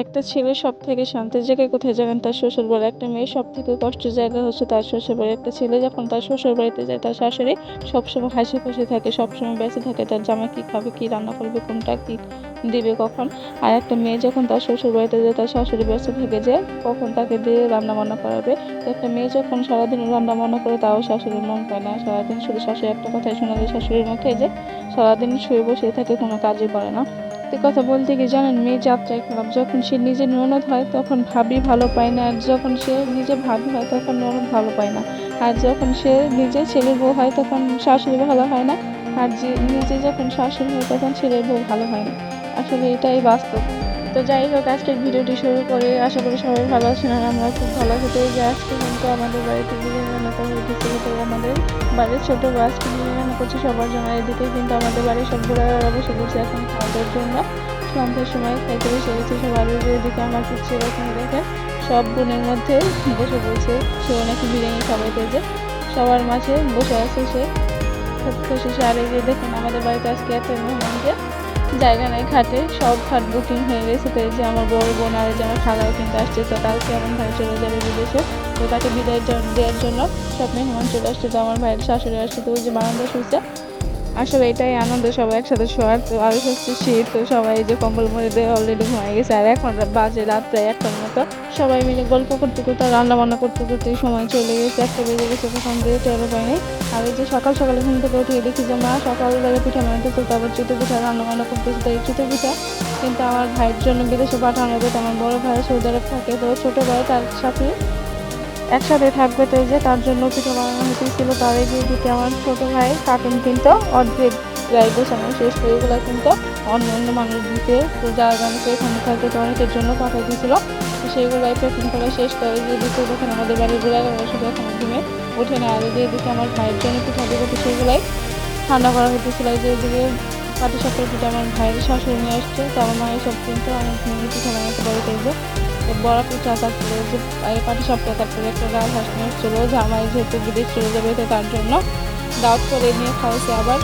একটা ছেলে সব থেকে শান্তির জায়গায় কোথায় যাবেন তার শ্বশুর বাড়ি একটা মেয়ে সব থেকে কষ্টের জায়গা হচ্ছে তার শ্বশুর বাড়ি একটা ছেলে যখন তার শ্বশুর বাড়িতে যায়, তার শাশুড়ি সবসময় হাসি খুশি থাকে, সবসময় বেঁচে থাকে। তার জামা কী খাবে, কী রান্না করবে, কোনটা কী দিবে, কখন? আর একটা মেয়ে যখন তার শ্বশুর বাড়িতে যায়, তার শাশুড়ি ব্যস্ত থাকে যে কখন তাকে দিয়ে রান্না বান্না করাবে। তো একটা মেয়ে যখন সারাদিন রান্না বান্না করে, তাও শাশুড়ির মন পায় না। সারাদিন শুধু শাশুড়ি একটা কথাই শোনা যায় শাশুড়ির মুখে যে সারাদিন শুয়ে বসে থাকে কোনো কাজই করে না। সত্যি কথা বলতে গিয়ে জানেন, মেয়ে যাত্রায় খারাপ যখন সে নিজে ননদ হয়, তখন ভাবি ভালো পায় না। আর যখন সে নিজে ভাবি হয়, তখন ননদ ভালো পায় না। আর যখন সে নিজে ছেলের বউ হয়, তখন শাশুড়ি ভালো হয় না। আর যে নিজে যখন শাশুড়ি হয়, তখন ছেলের বউ ভালো হয় না। আসলে এটাই বাস্তব। তো যাই হোক, আজকের ভিডিওটি শুরু করে। আশা করি সবাই ভালো আছেন আর আমরা খুব ভালো আছি। যে আজকে কিন্তু আমাদের বাড়িতে বিরিয়ানি হয়েছে তো আমাদের বাড়ির ছোটো আজকে বিরিয়ানি করছে সবার জন্য। এদিকে কিন্তু আমাদের বাড়ির সব বুড়ারা বসে বসে এখন খাওয়ার জন্য। সন্ধ্যার সময় খাইতে বসে গেছে সবার এদিকে আমার পিছিয়ে এখানে দেখে সব বোনের মধ্যে বসে বলছে সে নাকি বিরিয়ানি খাওয়াইতে যে সবার মাঝে বসে আছে সে। খুব খুশি সে আর এই যে দেখুন, আমাদের বাড়িতে আজকে এত মেহমান যে জায়গা নেই খাটে, সব খাট বুকিং হয়ে গেছে। তো যে আমার বড় বোন আর যে আমার খালাও কিন্তু আসছে, তো কালকে আমার ভাই চলে যাবে বিদেশে। তো তাকে বিদায় দেওয়ার জন্য সব মেহমান চলে আসছে। তো আমার ভাইয়ের শাশুড়ি আসছে, তো ওই যে বারান্দা শুয়েছে আসলে এটাই আনন্দ, সবাই একসাথে শোয়ার তো আরও হচ্ছে শীত, তো সবাই যে কম্বল মরে দিয়ে অলরেডি ঘুমাই গেছে। আর এখন বাজে রাত প্রায় একটার মতো। সবাই মিলে গল্প করতে করতে রান্না বান্না করতে করতে সময় চলে গেছে, একটা বেজে গেছে তখন দিয়ে টেরো পাইনি আর ওই যে সকাল সকালে ঘুম থেকে উঠে দেখি যে মা সকালবেলা পিঠা বানাতেছে তারপর চিতই পিঠা রান্না বান্না করতেছে, তো এই চিতই পিঠা। কিন্তু আমার ভাইয়ের জন্য বিদেশে পাঠানো হবে তো আমার বড় ভাই সৌদি আরব থাকে, তো ছোটো ভাই তার সাথে একসাথে থাকবে তো যে, তার জন্য পিঠা বানানো হতেছিল তার এদিকে আমার ছোটো ভাই কার্টুন কিন্তু অর্ধেক প্রায় গোছানো শেষ করে এগুলো কিন্তু অন্য অন্য মানুষ দিতে তো যারা জানতো এখানে থাকে তো অনেকের জন্য পাঠিয়ে দিয়েছিল। তো সেইগুলাই প্যাকিং করা শেষ করে যে দিতে দেখেন আমাদের বাড়ির ঘোরা শুধু এখন ঘুমে ওঠে না। আর এই যে এদিকে আমার ভাইয়ের জন্য পিঠা দেবো তো সেইগুলাই। ঠান্ডা করা হতেছিল এই যে এদিকে পাটি সাপের পিঠা আমার ভাইয়ের শাশুড়ি নিয়ে আসছে, তো আমার মায়ের সব কিন্তু অনেক পিঠা বানাতে বাড়িতে বড় পিঠা তারপরে যে পাটি সাপটা তারপরে একটা ডাল হাঁস নিয়ে এসেছিল জামাই যেহেতু বিদেশ চলে যাবে, তো তার জন্য দাওয়াত করে নিয়ে খাওয়াইছে আবার।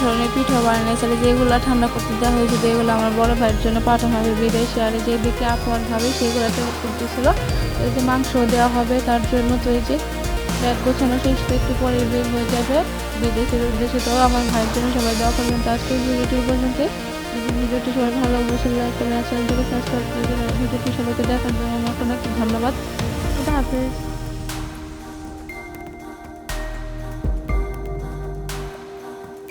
ধরনের পিঠা বানিয়েছিল যেগুলো ঠান্ডা করতে দেওয়া হয়েছে, যেগুলো আমার বড় ভাইয়ের জন্য পাঠানো হবে বিদেশে, আর যেদিকে আপন ভাবে সেগুলো করতেছিল এই যে মাংস দেওয়া হবে তার জন্য তো এই যে ব্যাগ গোছানো শেষ একটু পরে বের হয়ে যাবে বিদেশের উদ্দেশ্যে। তো আমার ভাইয়ের জন্য সবাই দেওয়া করবেন, তো আজকে ভিডিওটি পর্যন্ত ভিডিওটি সবাই ভালো অবশ্যই লাইক করে আসলে সাবস্ক্রাইব করে দেবেন। ভিডিওটি সবাইকে দেখার জন্য অনেক অনেক ধন্যবাদ হাফেজ